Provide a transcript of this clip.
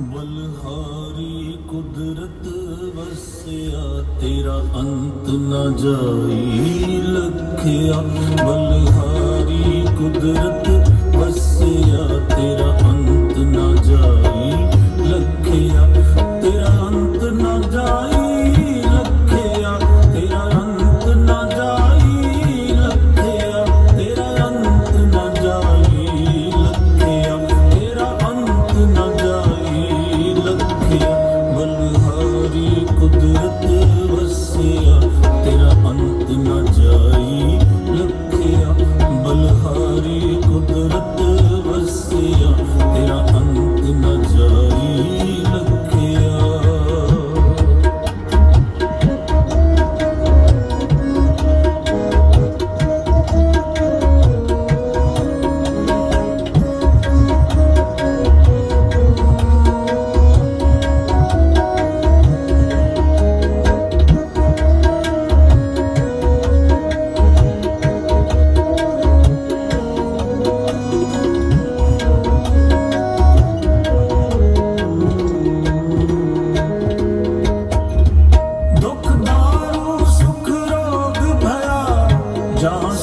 ਬਲਹਾਰੀ ਕੁਦਰਤ ਵਸਿਆ ਤੇਰਾ ਅੰਤ ਨਾ ਜਾਈ ਲਖਿਆ। ਬਲਹਾਰੀ ਕੁਦਰਤ يا أنت نجاة